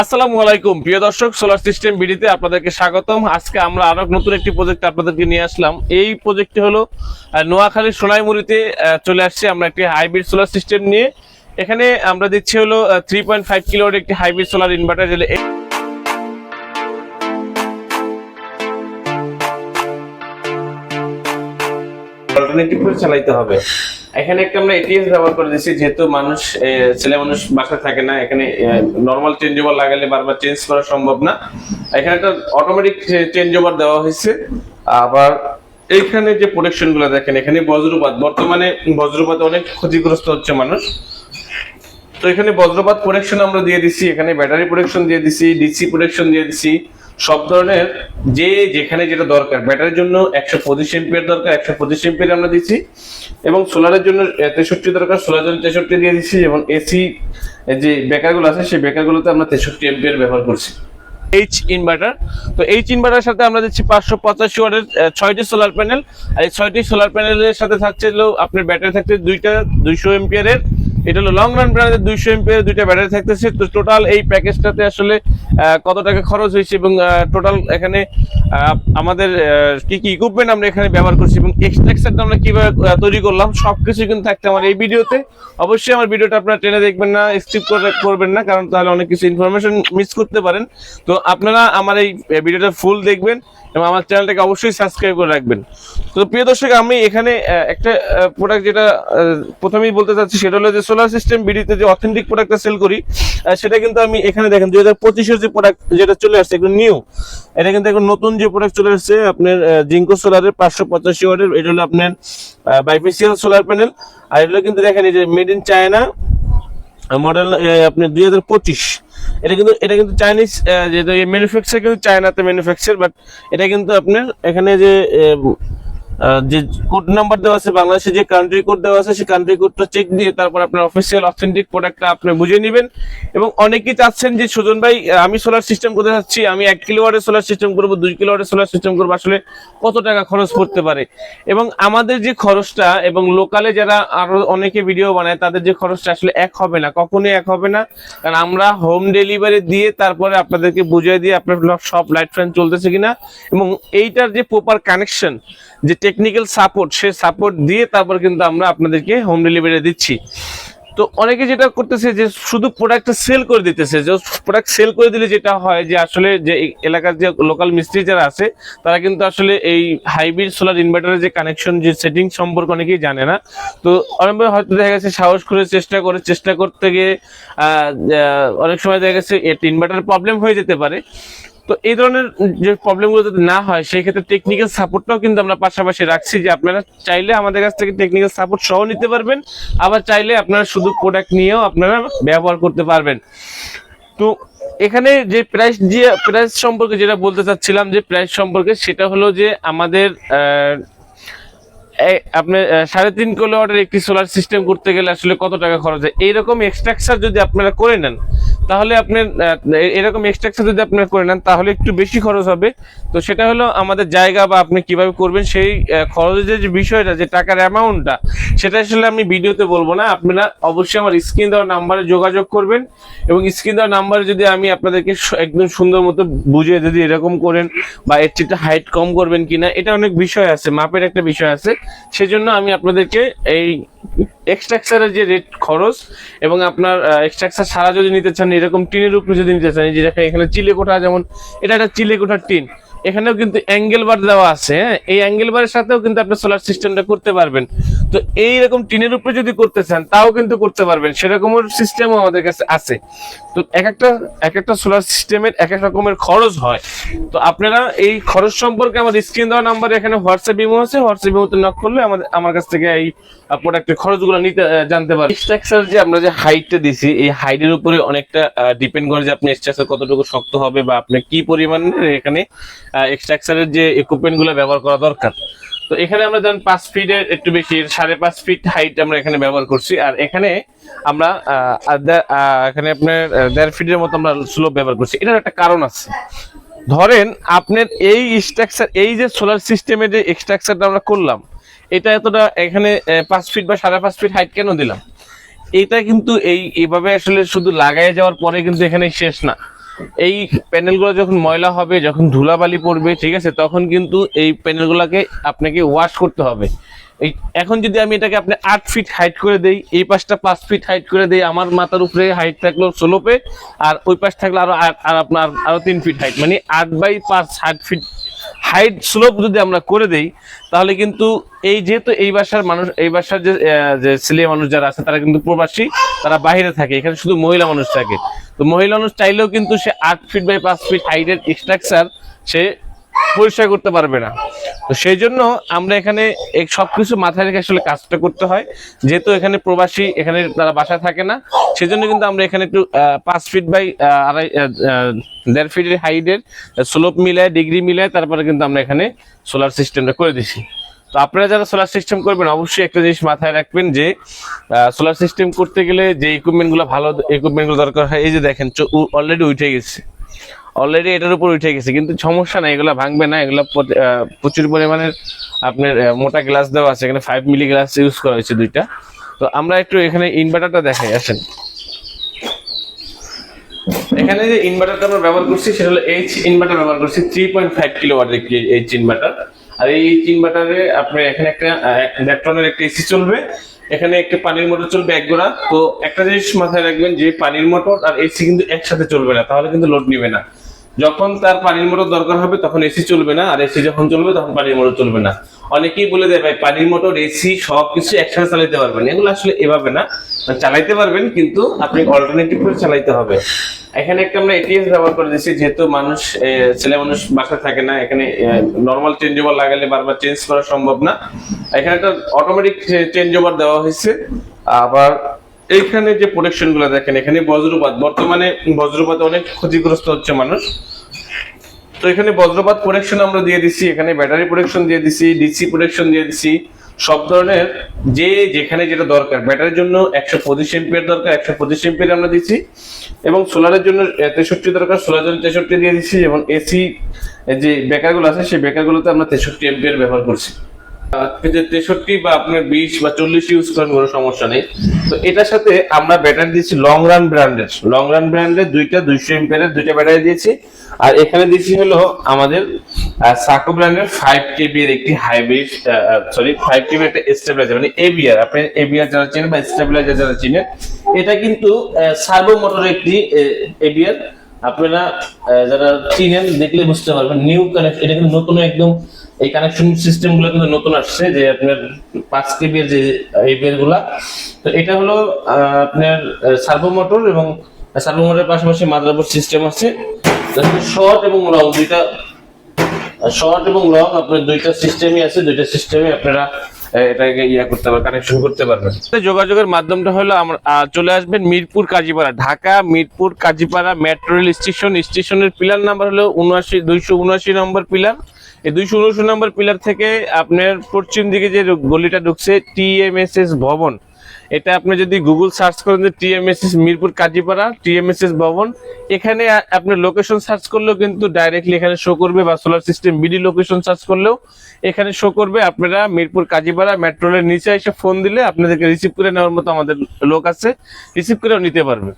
আসসালামু আলাইকুম। প্রিয় দর্শক সোলার সিস্টেম বিডিতে আপনাদেরকে স্বাগতম। আজকে আমরা আরও নতুন একটি প্রজেক্ট আপনাদেরকে নিয়ে আসলাম। এই প্রজেক্টটি হলো নোয়াখালীর সোনাইমুড়িতে চলে আসছে আমরা একটি হাইব্রিড সোলার সিস্টেম নিয়ে। এখানে আমরা দিচ্ছি হলো থ্রি পয়েন্ট ফাইভ কিলোর একটি হাইব্রিড সোলার ইনভার্টার যেটা চালাইতে হবে। এখানে একটা আমরা এটিএস ব্যবহার করে দিচ্ছি যেহেতু মানুষ ছেলে মানুষ বাসায় থাকে না, এখানে নর্মাল চেঞ্জ ওভার লাগালে বারবার চেঞ্জ করা সম্ভব না। এখানে একটা অটোমেটিক চেঞ্জ ওভার দেওয়া হয়েছে। আবার এইখানে যে প্রোটেকশনগুলো দেখেন, এখানে বজ্রপাত, বর্তমানে বজ্রপাতে অনেক ক্ষতিগ্রস্ত হচ্ছে মানুষ। তো এখানে বজ্রপাত প্রোটেকশন আমরা দিয়ে দিচ্ছি এখানে ব্যাটারি প্রোটেকশন দিয়ে দিচ্ছি ডিসি প্রোটেকশন দিয়ে দিচ্ছি সব ধরনের যে যেখানে যেটা দরকার ব্যাটারির জন্য একশো পঁচিশ এমপিয়ার দরকার, একশো পঁচিশ এমপিয়ার আমরা দিচ্ছি এবং সোলারের জন্য তেষট্টি দরকার সোলার জন্য তেষট্টি দিয়ে দিচ্ছি এবং এসি যে বেকারগুলো আছে, সেই বেকারগুলোতে আমরা তেষট্টি এমপিয়ার ব্যবহার করছি। এইচ ইনভার্টার তো এইচ ইনভার্টার সাথে আমরা দিচ্ছি পাঁচশো পঁচাশি ওয়াটের ছয়টি সোলার প্যানেল আর এই ছয়টি সোলার প্যানেলের সাথে থাকছে আপনার ব্যাটারি থাকছে দুইটা দুইশো এমপিয়ারের এটা হলো লং রান প্যানেলের দুইশো এমপিয়ার দুইটা ব্যাটারি থাকতেছে। তো টোটাল এই প্যাকেজটাতে আসলে কত টাকা খরচ হয়েছে এবং টোটাল এখানে আমাদের কি কি ইকুইপমেন্ট আমরা এখানে ব্যবহার করছি এবং এক্সট্রাকচারটা আমরা কীভাবে তৈরি করলাম সব সবকিছু কিন্তু থাকতে আমার এই ভিডিওতে। অবশ্যই আমার ভিডিওটা আপনারা টেনে দেখবেন না স্কিপ করে করবেন না, কারণ তাহলে অনেক কিছু ইনফরমেশন মিস করতে পারেন। তো আপনারা আমার এই ভিডিওটা ফুল দেখবেন এবং আমার চ্যানেলটাকে অবশ্যই সাবস্ক্রাইব করে রাখবেন। তো প্রিয় দর্শক, আমি এখানে একটা প্রোডাক্ট যেটা প্রথমেই বলতে চাচ্ছি, সেটা হলো যে সোলার সিস্টেম বিডিতে যে অথেন্টিক প্রোডাক্টটা সেল করি সেটা কিন্তু আমি এখানে দেখেন, দুই হাজার পঁচিশের যে প্রোডাক্ট যেটা চলে আসছে একটু নিউ এটা কিন্তু এখন নতুন যে প্রোডাক্ট চলে আসছে, আপনার জিঙ্কো সোলারের পাঁচশো পঁচাশি ওয়াটের, এটা হলো আপনার বাইফেসিয়াল সোলার প্যানেল আর এগুলো কিন্তু দেখেন, এই যে মেড ইন চায়না মডেল আপনি দুই হাজার পঁচিশ। এটা কিন্তু এটা কিন্তু চাইনিজ যে ম্যানুফ্যাকচার কিন্তু চায়নাতে ম্যানুফ্যাকচার বাট এটা কিন্তু আপনার, এখানে যে যে কোড নাম্বার দেওয়া আছে, বাংলাদেশে যে কান্ট্রি কোড দেওয়া আছে, সেই কান্ট্রি কোডটা চেক দিয়ে তারপর আপনার অফিসিয়াল অথেন্টিক প্রোডাক্টটা আপনি বুঝে নেবেন। এবং অনেকেই চাচ্ছেন যে, সুজন ভাই আমি সোলার সিস্টেম করতে চাচ্ছি আমি এক কিলোওয়াটের সোলার সিস্টেম করব, দুই কিলোওয়াটের সোলার সিস্টেম করব, আসলে কত টাকা খরচ পড়তে পারে? এবং আমাদের যে খরচটা, এবং লোকালে যারা আরও অনেকে ভিডিও বানায়, তাদের যে খরচটা আসলে এক হবে না, কখনোই এক হবে না। কারণ আমরা হোম ডেলিভারি দিয়ে তারপরে আপনাদেরকে বুঝিয়ে দিয়ে আপনার সব লাইট ফ্যান চলতেছে কিনা, এবং এইটার যে প্রপার কানেকশন যে টেকনিক্যাল সাপোর্ট সে সাপোর্ট দিয়ে তারপর কিন্তু আমরা আপনাদেরকে হোম ডেলিভারি দিচ্ছি। তো অনেকে যেটা করতেছে যে শুধু প্রোডাক্টটা সেল করে দিতেছে যে প্রোডাক্ট সেল করে দিলে যেটা হয় যে আসলে যে এলাকার যে লোকাল মিস্ত্রি যারা আছে, তারা কিন্তু আসলে এই হাইব্রিড সোলার ইনভার্টারের যে কানেকশন যে সেটিং সম্পর্কে অনেকেই জানে না। তো অনেকভাবে হয়তো দেখা গেছে সাহস করে চেষ্টা করে, চেষ্টা করতে গিয়ে অনেক সময় দেখা গেছে ইনভার্টার প্রবলেম হয়ে যেতে পারে। তো এই ধরনের যে প্রবলেমগুলো যদি না হয় সেই ক্ষেত্রে টেকনিক্যাল সাপোর্টটাও কিন্তু আমরা পাশাপাশি রাখছি যে আপনারা চাইলে আমাদের কাছ থেকে টেকনিক্যাল সাপোর্ট সহ নিতে পারবেন, আবার চাইলে আপনারা শুধু প্রোডাক্ট নিয়েও আপনারা ব্যবহার করতে পারবেন। তো এখানে যে প্রাইস যে প্রাইস সম্পর্কে যেটা বলতে চাচ্ছিলাম, যে প্রাইস সম্পর্কে সেটা হলো যে আমাদের আপনার সাড়ে তিন কিলোওয়াটের একটি সোলার সিস্টেম করতে গেলে আসলে কত টাকা খরচ হয়? এইরকম এক্সট্রাকচার যদি আপনারা করে নেন তাহলে আপনার এরকম এক্সট্রাকচার যদি আপনারা করে নেন, তাহলে একটু বেশি খরচ হবে। তো সেটা হলো আমাদের জায়গা বা আপনি কীভাবে করবেন সেই খরচের যে বিষয়টা, যে টাকার অ্যামাউন্টটা সেটা আসলে আমি ভিডিওতে বলব না। আপনারা অবশ্যই আমার স্ক্রিন দেওয়া নাম্বারে যোগাযোগ করবেন এবং স্ক্রিন দেওয়া নাম্বারে যদি আমি আপনাদেরকে একদম সুন্দর মতো বুঝিয়ে যদি এরকম করেন বা এর চেয়ে হাইট কম করবেন কিনা, এটা অনেক বিষয় আছে, মাপের একটা বিষয় আছে। সেজন্য আমি আপনাদেরকে এই এক্সট্রাকচারের যে রেট খরচ এবং আপনার এক্সট্রাকচার সারা যদি নিতে চান এরকম টিনের উপরে যদি নিতে চান যে দেখেন এখানে চিলে কোঠা যেমন, এটা একটা চিলে কোঠার টিন। এখানেও কিন্তু অ্যাঙ্গেল বার দেওয়া আছে হ্যাঁ? এই অ্যাঙ্গেল বারের সাথেও কিন্তু আপনি সোলার সিস্টেমটা করতে পারবেন। তো এই রকম টিনের উপরে যদি করতে চান, তাও কিন্তু করতে পারবেন। সেরকমের সিস্টেমও আমাদের কাছে আছে। তো এক একটা এক একটা সোলার সিস্টেমের এক এক রকমের খরচ হয়। তো আপনারা এই খরচ সম্পর্কে আমার স্ক্রিন দেওয়া নাম্বার এখানে হোয়াটসঅ্যাপ ইমো আছে। হোয়াটসঅ্যাপ ইমোতে নক করলে আমাদের, আমার কাছ থেকে এই প্রোডাক্টের খরচগুলো নিতে জানতে পারবেন। স্ট্রাকচার যে আমরা যে হাইটটা দিছি, এই হাইটের উপরে অনেকটা ডিপেন্ড করে যে আপনি স্ট্রাকচার কতটুকু শক্ত হবে বা আপনি কি পরিমাণে এখানে স্ট্রাকচারের যে ইকুইপমেন্টগুলো ব্যবহার করা দরকার। তো এখানে আমরা ধরেন পাঁচ ফিটের একটু বেশি, সাড়ে পাঁচ ফিট হাইট আমরা এখানে ব্যবহার করছি। আর এখানে আমরা এখানে আপনার দেড় ফিটের মতো আমরা স্লোপ ব্যবহার করছি। এটার একটা কারণ আছে। ধরেন আপনার এই স্ট্রাকচার এই যে সোলার সিস্টেমের যে স্ট্রাকচারটা আমরা করলাম, এটা এতটা এখানে পাঁচ ফিট বা সাড়ে পাঁচ ফিট হাইট কেন দিলাম? এটা কিন্তু এই, এভাবে আসলে শুধু লাগাই যাওয়ার পরে কিন্তু এখানে শেষ না। এই প্যানেলগুলো যখন ময়লা হবে, যখন ধুলাবালি পড়বে, ঠিক আছে, তখন কিন্তু এই প্যানেলগুলোকে আপনাকে ওয়াশ করতে হবে। এই এখন যদি আমি এটাকে আপনি আট ফিট হাইট করে দেই, এই পাশটা পাঁচ ফিট হাইট করে দেই, আমার মাথার উপরে হাইট থাকল ষোলোপে আর ওই পাশ থাকল আরও আট- আর আপনার আরও তিন ফিট হাইট মানে আট বাই পাঁচ, ষাট ফিট হাইট স্লোপ যদি আমরা করে দেই, তাহলে কিন্তু এই যেহেতু এই বাসার মানুষ, এই বাসার যে যে ছেলে মানুষ যারা আছে, তারা কিন্তু প্রবাসী, তারা বাইরে থাকে, এখানে শুধু মহিলা মানুষ থাকে। তো মহিলা মানুষ চাইলেও কিন্তু সে আট ফিট বাই পাঁচ ফিট হাইটের স্ট্রাকচার সে পরিষ্কার করতে পারবে না। তো সেই জন্য আমরা এখানে সবকিছু মাথায় রেখে আসলে কাজটা করতে হয়। যেহেতু এখানে প্রবাসী, এখানে তারা বাসা থাকে না, সেজন্য কিন্তু আমরা এখানে একটু পাঁচ ফিট বাই আড়াই দেড় ফিটের হাইটের স্লোপ মিলায় ডিগ্রি মিলায়, তারপরে কিন্তু আমরা এখানে সোলার সিস্টেমটা করে দিছি। তো আপনারা যারা সোলার সিস্টেম করবেন, অবশ্যই একটা জিনিস মাথায় রাখবেন যে সোলার সিস্টেম করতে গেলে যে ইকুইপমেন্টগুলো ভালো ইকুইপমেন্টগুলো দরকার হয়, এই যে দেখেন অলরেডি উঠে গেছে। অলরেডি এটার উপর উঠে গেছে, কিন্তু সমস্যা নাই, এগুলো ভাঙবে না, এগুলো প্রচুর পরিমাণের আপনার মোটা গ্লাস দেওয়া আছে, এখানে ফাইভ মিলি গ্লাস ইউজ করা হয়েছে দুইটা। তো আমরা একটু এখানে ইনভার্টারটা দেখাই, আসেন। এখানে যে ইনভার্টারটা আমরা ব্যবহার করছি, সেটা হলো এইচ ইনভার্টার ব্যবহার করছি থ্রি পয়েন্ট ফাইভ কিলো ওয়াটের এইচ ইনভার্টার আর এই ইনভার্টারে আপনার এখানে একটা ইলেকট্রনের একটা এসি চলবে। এখানে একটা পানির মোটর চলবে এক গোড়া। তো একটা জিনিস মাথায় রাখবেন যে পানির মোটর আর এসি কিন্তু একসাথে চলবে না, তাহলে কিন্তু লোড নিবে না। যখন তার পানির মোটর দরকার হবে, তখন এসি চলবে না, আর এসি যখন চলবে, তখন পানির মোটর চলবে না। অনেকেই বলে দেয়, ভাই, পানির মোটর এসি সব কিছু একসাথে চালাইতে পারবেন। এগুলো আসলে এভাবে না। মানে চালাইতে পারবেন, কিন্তু আপনি অল্টারনেটিভ করে চালাইতে হবে। এখানে একটা আমরা এটিএস ব্যবহার করে দিচ্ছি যেহেতু মানুষ ছেলে মানুষ বাসায় থাকে না, এখানে নর্মাল চেঞ্জ ওভার লাগালে বারবার চেঞ্জ করা সম্ভব না। এখানে একটা অটোমেটিক চেঞ্জ ওভার দেওয়া হয়েছে। আবার এইখানে যে প্রোটেকশনগুলো দেখেন, এখানে বজ্রপাত, বর্তমানে বজ্রপাতে অনেক ক্ষতিগ্রস্ত হচ্ছে মানুষ। তো এখানে বজ্রপাত প্রোটেকশন আমরা দিয়ে দিছি, এখানে ব্যাটারি প্রোটেকশন দিয়ে দিছি ডিসি প্রোটেকশন দিয়ে দিছি, সব ধরনের যে যেখানে যেটা দরকার ব্যাটারির জন্য একশো পঁচিশ এমপিয়ার দরকার, একশো পঁচিশ এমপিয়ার আমরা দিচ্ছি এবং সোলারের জন্য তেষট্টি দরকার সোলার জন্য তেষট্টি দিয়ে দিচ্ছি এবং এসি যে বেকারগুলো আছে, সেই বেকারগুলোতে আমরা তেষট্টি এমপিয়ার ব্যবহার করছি। তেষট্টি বা আপনার বিশ বা চল্লিশ ইউজ করেন, কোনো সমস্যা নেই। তো এটার সাথে আমরা ব্যাটারি দিয়েছি লং রান ব্র্যান্ডের লং রান ব্র্যান্ডের দুইটা দুইশো এমপিয়ারের দুইটা ব্যাটারি দিয়েছি। আর এখানে দিয়েছি হলো আমাদের সাকো ব্র্যান্ডের ফাইভ কেবি এর একটি হাইব্রিড সরি ফাইভ কেবি একটা স্টেবিলাইজার মানে এবিআর আপনি এবিআর যারা চেনেন বা স্টেবিলাইজার যারা চিনেন, এটা কিন্তু সার্ভো মোটরের একটি এবিআর আপনারা যারা চিনেন, দেখলে বুঝতে পারবেন নিউ কানেকশন এটা কিন্তু নতুন একদম এই কানেকশন সিস্টেমগুলো কিন্তু নতুন আসছে, যে আপনার পাঁচ কেবি এর যে এবিআরগুলা, তো এটা হলো আপনার সার্ভো মোটর এবং সার্ভো মোটরের পাশাপাশি মাদারবোর্ড সিস্টেম আছে। শর্ট এবং লং দুইটা শর্ট এবং লং আপনার দুইটা সিস্টেমই আছে, দুইটা সিস্টেমে আপনারা এটাকে ইয়া করতে পারবেন কানেকশন করতে পারবেন যোগাযোগের মাধ্যমটা হলো আমরা চলে আসবেন Mirpur Kazipara, Dhaka, Mirpur Kazipara metro rail station স্টেশনের পিলার নাম্বার হলো উনআশি, দুইশো উনআশি নম্বর পিলার এই দুইশো উনআশি নম্বর পিলার থেকে আপনার পশ্চিম দিকে যে গলিটা ঢুকছে টিএমএসএস ভবন। এটা আপনি যদি গুগল সার্চ করেন যে টিএমএসএস মিরপুর কাজীপাড়া টিএমএসএস ভবন, এখানে আপনি লোকেশন সার্চ করলেও কিন্তু ডাইরেক্টলি এখানে শো করবে বা solar system BD location search করলেও এখানে শো করবে আপনারা মিরপুর কাজীপাড়া মেট্রোলের নিচে এসে ফোন দিলে আপনাদেরকে রিসিভ করে নেওয়ার মতো আমাদের লোক আছে রিসিভ করেও নিতে পারবে।